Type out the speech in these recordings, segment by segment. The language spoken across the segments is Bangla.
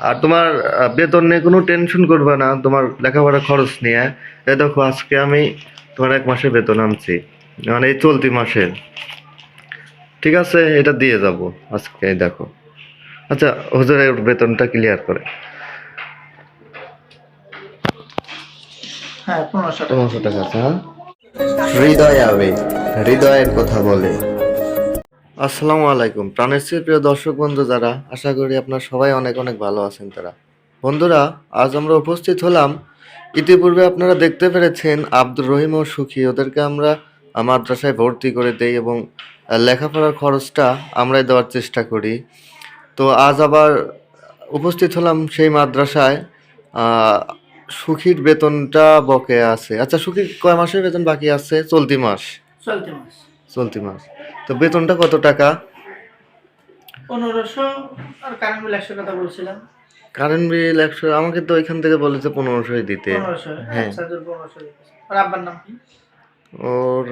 আর তোমার বেতন নিয়ে কোনো টেনশন করবে না তোমার লেখাপড়া খরচ নিয়ে। এ দেখো আজকে আমি তোমার এক মাসের বেতন আনছি মানে এই চলতি মাসের। ঠিক আছে এটা দিয়ে যাব আজকে দেখো। আচ্ছা হুজুরের বেতনটা ক্লিয়ার করে। হ্যাঁ পনেরোশো টাকা। আছে হ্যাঁ। হৃদয় আবে হৃদয়ের কথা বলে। আসসালামু আলাইকুম। প্রাণের প্রিয় দর্শক বন্ধু যারা আশা করি আপনার সবাই অনেক অনেক ভালো আছেন তারা। বন্ধুরা আজ আমরা উপস্থিত হলাম। ইতিপূর্বে আপনারা দেখতে পেরেছেন আব্দুর রহিম ও সুখী। ওদেরকে আমরা মাদ্রাসায় ভর্তি করে দেই এবং লেখাপড়ার খরচটা আমরাই দেওয়ার চেষ্টা করি। তো আজ আবার উপস্থিত হলাম সেই মাদ্রাসায়। সুখীর বেতনটা বকে আছে। আচ্ছা সুখীর কয় মাসের বেতন বাকি আছে? চলতি মাস? চলতে মাস। চলতি মাস। তো বেতনটা কত টাকা? পনেরোশো আর কারেন্ট বিল একশো কথা বলছিলাম। কারেন্ট বিল একশো আমাকে তো ওইখান থেকে বলেছে পনেরোশোই দিতে। হ্যাঁ। আর আব্বার নাম কি? ওর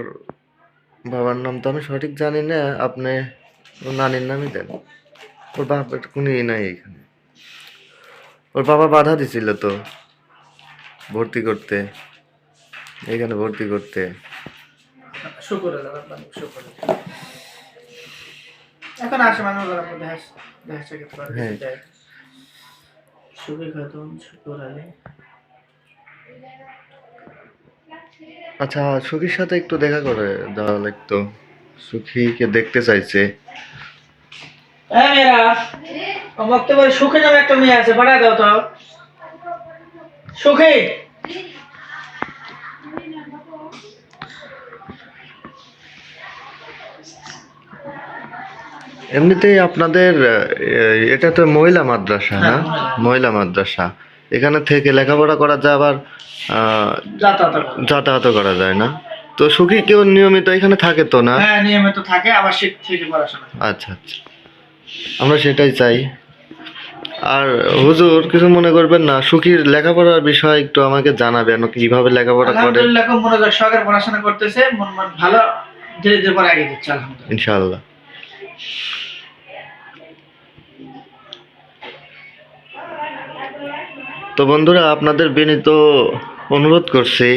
বাবার নাম তো আমি সঠিক জানি না আপনি ওর নানির নামই দেন। ওর বাবার কোনো ই নাই এখানে। ওর বাবা বাধা দিছিল তো ভর্তি করতে এখানে ভর্তি করতে। শুকুর। এখন আসে মানুষ আমরা দেখা দেখা সাক্ষাৎ করে হ্যাঁ। যাই শুকুর খাতুন শুকুর আলী আচ্ছা সুখীর সাথে একটু দেখা করে দেওয়া লাগতো। সুখীকে দেখতে চাইছে। হ্যাঁ মেয়েরা বক্তব্য সুখী নামে একটা মেয়ে আছে পাঠায় দাও তো। সুখী! এমনিতেই আপনাদের এটা তো মহিলা মাদ্রাসা না? হ্যাঁ, মহিলা। মহিলা মাদ্রাসা। এখানে থেকে লেখাপড়া করা যায় আবার যাতায়াত যাতায়াতও করা যায় না? তো সুখী কেউ নিয়মিত এখানে থাকে তো না? হ্যাঁ নিয়মিত থাকে আবার থেকে পড়াশোনা আচ্ছা আচ্ছা। আমরা সেটাই চাই। আর হুজুর কিছু মনে করবেন না? সুখীর লেখাপড়ার বিষয় একটু আমাকে জানাবেন কীভাবে লেখাপড়া করে। মনোযোগ সহকারে পড়াশোনা করতেছে মন মন ভালো ধীরে ধীরে পরে আগে দিচ্ছে আলহামদুলিল্লাহ। ইনশাআল্লাহ। তো বন্ধুরা আপনাদের বিনীত অনুরোধ করছি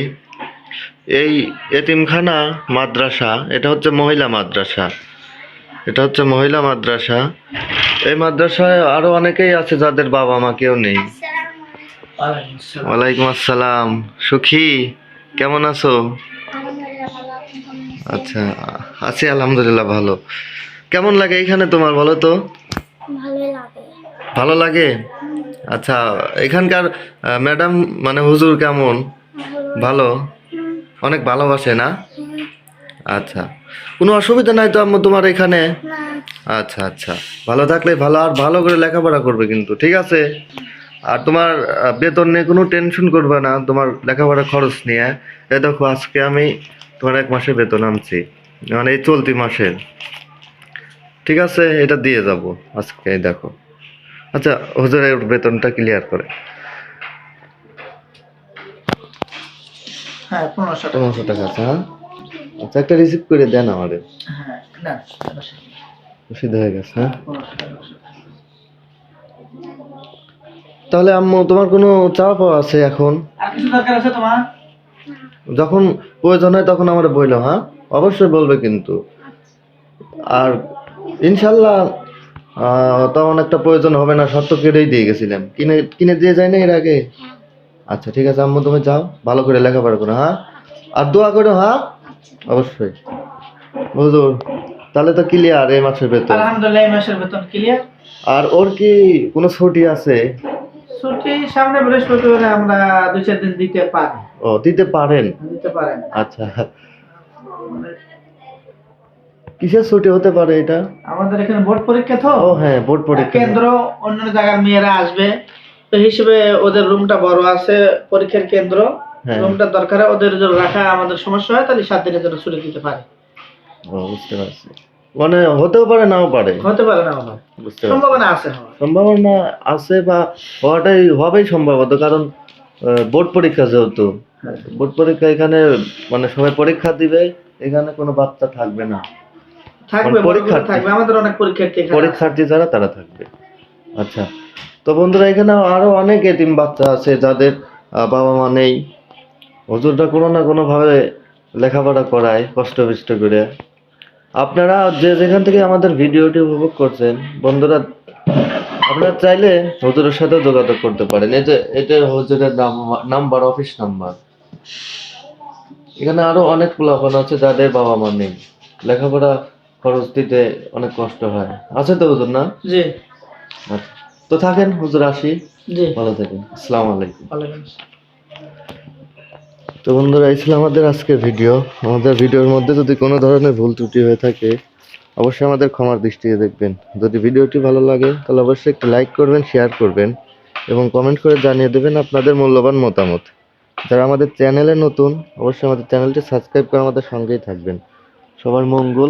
এই এতিমখানা মাদ্রাসা এটা হচ্ছে মহিলা মাদ্রাসা এটা হচ্ছে মহিলা মাদ্রাসা। এই মাদ্রাসায় আরও অনেকেই আছে যাদের বাবা মা কেউ নেই। ওয়ালাইকুম আসসালাম। সুখী? কেমন আছো? আচ্ছা আছি আলহামদুলিল্লাহ ভালো। কেমন লাগে এখানে তোমার বলো তো? ভালো লাগে? আচ্ছা এখানকার ম্যাডাম মানে হুজুর কেমন? ভালো। অনেক ভালোবাসে না? আচ্ছা। কোনো অসুবিধা নাই তো আম্মু তোমার এখানে? আচ্ছা আচ্ছা। ভালো থাকলে ভালো আর ভালো করে লেখাপড়া করবে কিন্তু ঠিক আছে? আর তোমার বেতন নিয়ে কোনো টেনশন করবে না তোমার লেখাপড়া খরচ নিয়ে। এ দেখো আজকে আমি তোমার এক মাসের বেতন আনছি মানে এই চলতি মাসের। ঠিক আছে এটা দিয়ে যাব আজকে দেখো। আচ্ছা হুজুরের বেতনটা ক্লিয়ার করে। হ্যাঁ পনেরোশো টাকা। আছে হ্যাঁ? আচ্ছা একটা রিসিভ করে দেন আমাদের হ্যাঁ হয়ে গেছে হ্যাঁ। তাহলে আম্মু তোমার কোনো চাওয়া পাওয়া আছে এখন? যখন প্রয়োজন হয় তখন আমরা বলল হ্যাঁ? অবশ্যই বলবে কিন্তু। আর ইনশাল্লাহ তেমন একটা প্রয়োজন হবে না শর্ত কেটেই দিয়ে গেছিলাম। কিনে কিনে দিয়ে যায় না এর আগে? আচ্ছা ঠিক আছে আম্মু তুমি যাও ভালো করে লেখাপড়া করো হ্যাঁ? আর দোয়া করো হ্যাঁ? অবশ্যই। বুঝুর তাহলে তো ক্লিয়ার এই মাসের বেতন। আলহামদুলিল্লাহ এই মাসের বেতন ক্লিয়ার আর ওর কি কোনো ছুটি আছে? ছুটি সামনে বৃহস্পতিবার আমরা দুই চার দিন দিতে পারি। ও দিতে পারেন? দিতে পারেন। আচ্ছা। কিসের ছুটি হতে পারে এটা? আমাদের এখানে বোর্ড পরীক্ষা তো। ও হ্যাঁ বোর্ড পরীক্ষা। কেন্দ্র অন্য জায়গার মেয়েরা আসবে। তো হিসেবে ওদের রুমটা বড় আছে পরীক্ষার কেন্দ্র। হ্যাঁ। রুমটা দরকার ওদের যদি রাখা আমাদের সমস্যা হয় তাহলে সাত দিনের জন্য ছুটি দিতে পারে। ও বুঝতে পারছি। মানে হতেও পারে নাও পারে। হতে পারে না আমার বুঝতে সম্ভাবনা আছে সম্ভাবনা আছে বা হওয়াটাই হবেই সম্ভবত কারণ বোর্ড পরীক্ষা যেহেতু। হ্যাঁ। বোর্ড পরীক্ষা এখানে মানে সবাই পরীক্ষা দিবে এখানে কোনো বাচ্চা থাকবে না। থাকবে পরীক্ষার্থী। থাকবে। আমাদের অনেক পরীক্ষার্থী পরীক্ষার্থী যারা তারা থাকবে। আচ্ছা। তো বন্ধুরা এখানে আরও অনেক এতিম বাচ্চা আছে যাদের বাবা মা নেই। হুজুরটা কোনো না কোনো লেখাপড়া করায় কষ্ট বিষ্ট করে। আপনারা যে যেখান থেকে আমাদের ভিডিওটি উপভোগ করছেন বন্ধুরা আপনারা চাইলে হুজুরের সাথে যোগাযোগ করতে পারেন। এই যে এটা হুজুরের নাম্বার অফিস নাম্বার। এখানে আরও অনেক পোলাপান আছে যাদের বাবা মা নেই। লেখাপড়া খরচ দিতে অনেক কষ্ট হয়। আছে তো হুজুর না? জি। তো থাকেন হুজুর আসি। জি। ভালো থাকেন। আসসালামু আলাইকুম। তো বন্ধুরা এই ছিল আমাদের আজকের ভিডিও। আমাদের ভিডিওর মধ্যে যদি কোনো ধরনের ভুল ত্রুটি হয়ে থাকে অবশ্যই আমাদের ক্ষমার দৃষ্টিতে দেখবেন। যদি ভিডিওটি ভালো লাগে তাহলে অবশ্যই একটি লাইক করবেন শেয়ার করবেন এবং কমেন্ট করে জানিয়ে দেবেন আপনাদের মূল্যবান মতামত। যারা আমাদের চ্যানেলে নতুন অবশ্যই আমাদের চ্যানেলটি সাবস্ক্রাইব করে আমাদের সঙ্গেই থাকবেন। সবার মঙ্গল।